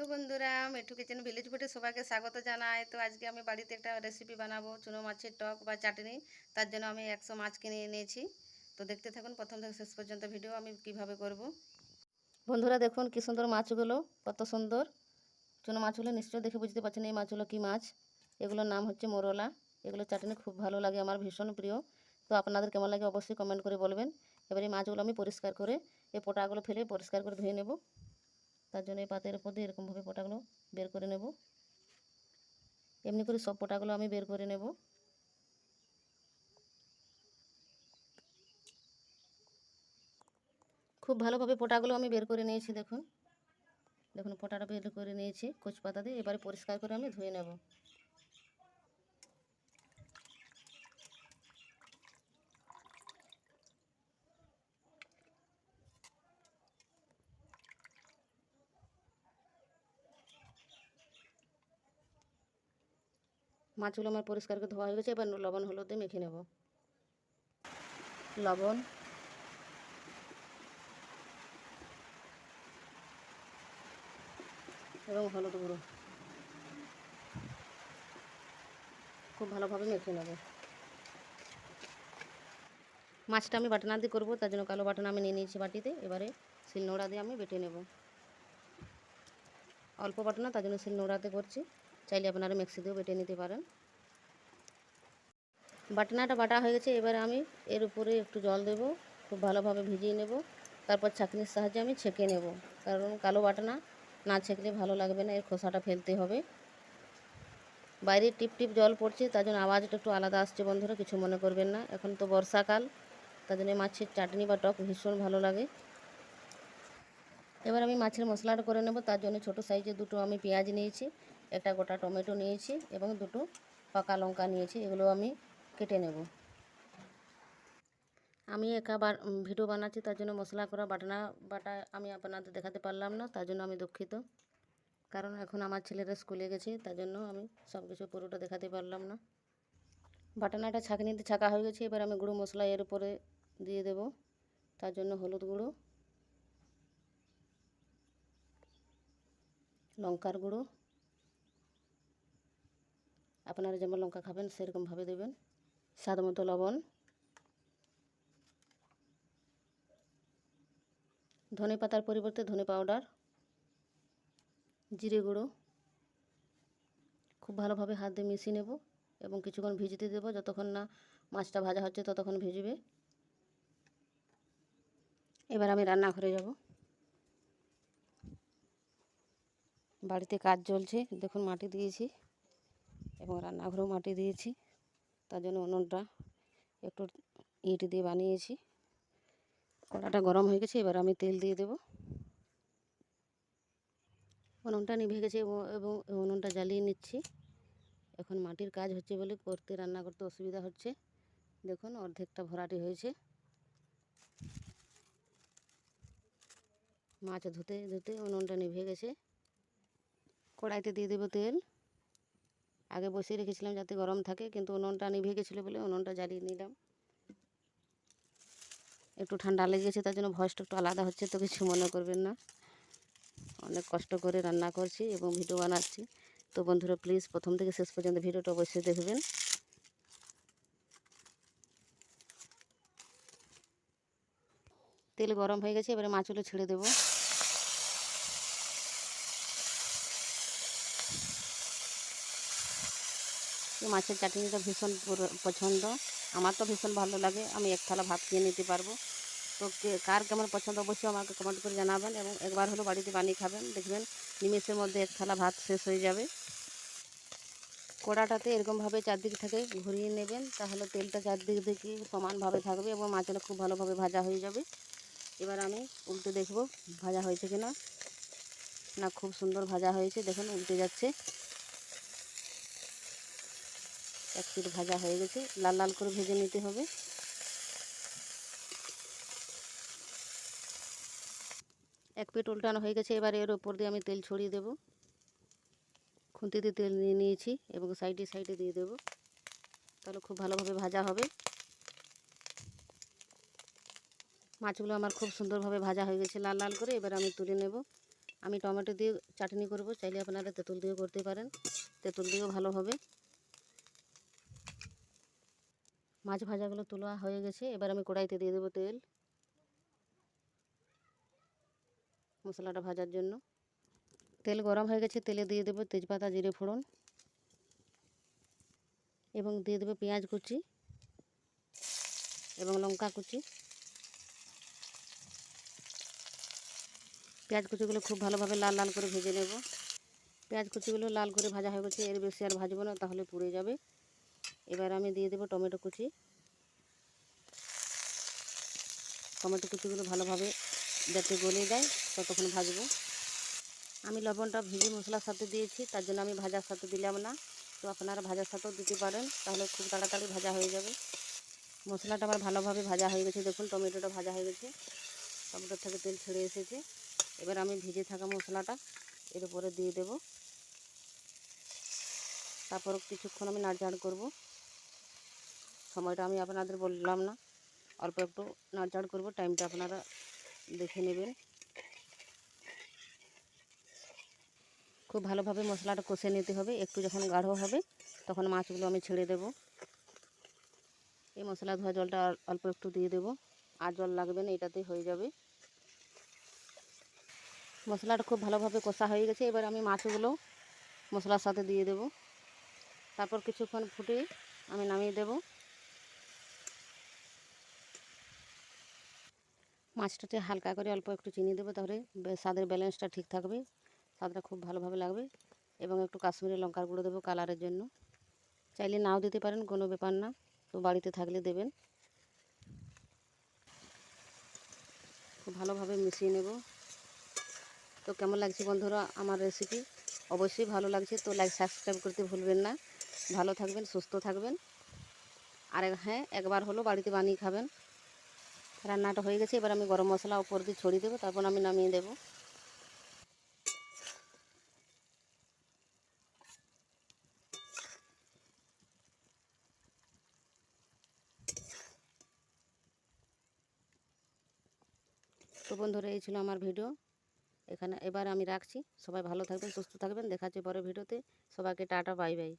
Hello বন্ধুরা, মেঠু kitchen village ফুটে সবাইকে স্বাগত জানাই। তো আজকে আমি বাড়িতে একটা রেসিপি বানাবো, চুনো মাছের টক বা চাটনি। তার জন্য আমি একশো মাছ কিনে এনেছি। তো দেখতে থাকুন, প্রথম থেকে শেষ পর্যন্ত ভিডিও আমি কীভাবে করব। বন্ধুরা, দেখুন কি সুন্দর মাছগুলো, কত সুন্দর। চুনো মাছগুলো নিশ্চয়ই দেখে বুঝতে পারছেন এই মাছগুলো কি মাছ। এগুলোর নাম হচ্ছে মোরলা। এগুলো চাটনি খুব ভালো লাগে, আমার ভীষণ প্রিয়। তো আপনাদের কেমন লাগে অবশ্যই কমেন্ট করে বলবেন। এবার এই মাছগুলো আমি পরিষ্কার করে, এই পোটাগুলো ফেলে পরিষ্কার করে ধুয়ে নেব। তার জন্য এই পাতের উপর দিয়ে এরকমভাবে পোটাগুলো বের করে নেব। এমনি করে সব পোটাগুলো আমি বের করে নেব। খুব ভালোভাবে পোটাগুলো আমি বের করে নিয়েছি দেখুন। দেখুন, পোটাটা বের করে নিয়েছি কোচ পাতা দিয়ে। এবারে পরিষ্কার করে আমি ধুয়ে নেব। মাছগুলো আমার পরিষ্কার করে ধোয়া হয়ে গেছে, এবার লবণ হলুদ দিয়ে মেখে নেব। লবণ। এবং হলুদ গুঁড়ো। খুব ভালোভাবে মেখে নেব। মাছটা আমি বাটনা দিয়ে করব, তার জন্য কালো বাটনা আমি নিয়ে নিয়েছি বাটিতে। এবারে শিলনোড়া দিয়ে আমি বেটে নেব। অল্প বাটনা তার জন্য শিলনোড়াতে করছি। চাইলে আপনারা মিক্সি দিয়েও বেটে নিতে পারেন। বাটনাটা বাটা হয়ে গেছে, এবারে আমি এর উপরে একটু জল দেব, খুব ভালোভাবে ভিজিয়ে নেব, তারপর ছাঁকনির সাহায্যে আমি ছেঁকে নেব, কারণ কালো বাটনা না ছেঁকলে ভালো লাগবে না, এর খোসাটা ফেলতে হবে। বাইরে টিপ টিপ জল পড়ছে, তার জন্য আওয়াজটা একটু আলাদা আসছে বন্ধুরা, কিছু মনে করবেন না। এখন তো বর্ষাকাল, তার জন্য মাছের চাটনি বা টক ভীষণ ভালো লাগে। এবার আমি মাছের মশলাটা করে নেব, তার জন্য ছোটো সাইজে দুটো আমি পেঁয়াজ নিয়েছি একটা গোটা টমেটো নিয়েছি এবং দুটো পাকা লঙ্কা নিয়েছি, এগুলো আমি কেটে নেব। আমি একা ভিডিও বানাচ্ছি, তার জন্য মশলা করা বাটনা, বাটা আমি আপনাদের দেখাতে পারলাম না, তার জন্য আমি দুঃখিত। কারণ এখন আমার ছেলেরা স্কুলে গেছে, তার জন্য আমি সব কিছু পুরোটা দেখাতে পারলাম না। বাটনাটা ছাঁকনিতে ছাঁকা হয়ে গেছে, এবার আমি গুঁড়ো মশলা এর উপরে দিয়ে দেব। তার জন্য হলুদ গুঁড়ো, লঙ্কার গুঁড়ো আপনারা যেমন লঙ্কা খাবেন সেরকমভাবে দেবেন। স্বাদ মতো লবণ। ধনে পাতার পরিবর্তে ধনে পাউডার, জিরে গুঁড়ো। খুব ভালোভাবে হাত দিয়ে মিশিয়ে নেব এবং কিছুক্ষণ ভিজতে দেবো। যতক্ষণ না মাছটা ভাজা হচ্ছে, ততক্ষণ ভিজবে। এবার আমি রান্নাঘরে যাব। বাড়িতে কাজ চলছে, দেখুন মাটি দিয়েছি। এবং রান্নাঘরেও মাটি দিয়েছি। তার জন্য উনুনটা একটু ইট দিয়ে বানিয়েছি। কড়াটা গরম হয়ে গেছে, এবার আমি তেল দিয়ে দেব। উনুনটা নিভে গেছে এবং উনুনটা জ্বালিয়ে নিচ্ছি। এখন মাটির কাজ হচ্ছে বলে করতে, রান্না করতে অসুবিধা হচ্ছে। দেখুন, অর্ধেকটা ভরাটি হয়েছে। মাছ ধুতে ধুতে উনুনটা নিভে গেছে। কড়াইতে দিয়ে দেবো তেল। আগে বসিয়ে রেখেছিলাম যাতে গরম থাকে, কিন্তু উনুনটা নিভে গেছিল বলে উনুনটা জ্বালিয়ে নিলাম। একটু ঠান্ডা লেগেছে, তার জন্য ভয়েসটা একটু আলাদা হচ্ছে, তো কিছু মনে করবেন না। অনেক কষ্ট করে রান্না করছি এবং ভিডিও বানাচ্ছি। তো বন্ধুরা প্লিজ প্রথম থেকে শেষ পর্যন্ত ভিডিওটা অবশ্যই দেখবেন। তেল গরম হয়ে গেছে, এবারে মাছগুলো ছেড়ে দেবো। মাছের চাটনিটা ভীষণ পছন্দ। আমার তো ভীষণ ভালো লাগে। আমি এক থালা ভাত খেয়ে নিতে পারব। তো কার কেমন পছন্দ অবশ্যই আমাকে কমেন্ট করে জানাবেন এবং একবার হলো বাড়িতে বানিয়ে খাবেন। দেখবেন নিমেষের মধ্যে এক থালা ভাত শেষ হয়ে যাবে। কড়াটাতে এরকমভাবে চারদিক থেকে ঘুরিয়ে নেবেন। তাহলে তেলটা চারদিক থেকে সমানভাবে থাকবে এবং মাছটা খুব ভালোভাবে ভাজা হয়ে যাবে। এবার আমি উল্টে দেখব ভাজা হয়েছে কিনা। না, খুব সুন্দর ভাজা হয়েছে। দেখুন, উল্টে যাচ্ছে। এক পিঠ ভাজা হয়ে গেছে। লাল লাল করে ভেজে নিতে হবে। এক পিঠ উল্টানো হয়ে গেছে। এবার এর ওপর দিয়ে আমি তেল ছড়িয়ে দেব। খুন্তিতে তেল নিয়ে নিয়েছি এবং সাইডে সাইডে দিয়ে দেব। তাহলে খুব ভালোভাবে ভাজা হবে। মাছগুলো আমার খুব সুন্দরভাবে ভাজা হয়ে গেছে লাল লাল করে। এবার আমি তুলে নেব। আমি টমেটো দিয়ে চাটনি করব। চাইলে আপনারা তেঁতুল দিয়েও করতে পারেন। তেঁতুল দিয়েও ভালো হবে। মাছ ভাজাগুলো তোলা হয়ে গেছে। এবার আমি কড়াইতে দিয়ে দেবো তেল। মশলাটা ভাজার জন্য। তেল গরম হয়ে গেছে, তেলে দিয়ে দেবো তেজপাতা, জিরে, ফোড়ন এবং দিয়ে দেবো পেঁয়াজ কুচি এবং লঙ্কা কুচি। পেঁয়াজ কুচিগুলো খুব ভালোভাবে লাল লাল করে ভেজে নেব। পেঁয়াজ কুচিগুলো লাল করে ভাজা হয়ে গেছে, এর বেশি আর ভাজবো না, তাহলে পুড়ে যাবে। এবার আমি দিয়ে দেবো টমেটো কুচি। টমেটো কুচিগুলো ভালোভাবে যাতে গলে যায়, ততক্ষণ ভাজবো। আমি লবণটা ভেজে মশলার সাথে দিয়েছি, তার জন্য আমি ভাজার সাথে দিলাম না। তো আপনারা ভাজার সাথেও দিতে পারেন, তাহলে খুব তাড়াতাড়ি ভাজা হয়ে যাবে। মশলাটা আমার ভালোভাবে ভাজা হয়ে গেছে, দেখুন টমেটোটা ভাজা হয়ে গেছে। টমেটোর থেকে তেল ছেড়ে এসেছে। এবার আমি ভেজে থাকা মশলাটা এর উপরে দিয়ে দেব। তারপর কিছুক্ষণ আমি নাড়ঝাড় করব। সময়টা আমি আপনাদের বললাম না। অল্প একটু নাড়ঝাড় করব, টাইমটা আপনারা দেখে নেবেন। খুব ভালোভাবে মশলাটা কষে নিতে হবে, একটু যখন গাঢ় হবে তখন মাছগুলো আমি ছেড়ে দেব। এই মশলা ধোয়া জলটা অল্প একটু দিয়ে দেব, আর জল লাগবে না, এটাতেই হয়ে যাবে। মশলাটা খুব ভালোভাবে কষা হয়ে গেছে, এবার আমি মাছগুলো মশলার সাথে দিয়ে দেব। তারপর কিছুক্ষণ ফুটে আমি নামিয়ে দেব। মাছটাতে হালকা করে অল্প একটু চিনি দেবো, তাহলে স্বাদের ব্যালেন্সটা ঠিক থাকবে। স্বাদটা খুব ভালোভাবে লাগবে। এবং একটু কাশ্মীরি লঙ্কার গুঁড়ো দেবো কালারের জন্য। চাইলে নাও দিতে পারেন, কোনো ব্যাপার না। তো বাড়িতে থাকলে দেবেন। খুব ভালোভাবে মিশিয়ে নেব। তো কেমন লাগছে বন্ধুরা আমার রেসিপি অবশ্যই ভালো লাগছে। তো লাইক সাবস্ক্রাইব করতে ভুলবেন না। ভালো থাকবেন, সুস্থ থাকবেন। আর হ্যাঁ একবার হলো বাড়িতে বানিয়ে খাবেন। রান্নাটা হয়ে গেছে, এবার আমি গরম মশলা উপর দিয়ে ছড়িয়ে দেবো, তারপর আমি নামিয়ে দেবো। তো বন্ধুরা, এই ছিল আমার ভিডিও। এখানে এবার আমি রাখছি। সবাই ভালো থাকবেন, সুস্থ থাকবেন। দেখা পরে ভিডিওতে। সবাইকে টাটা, বাই বাই।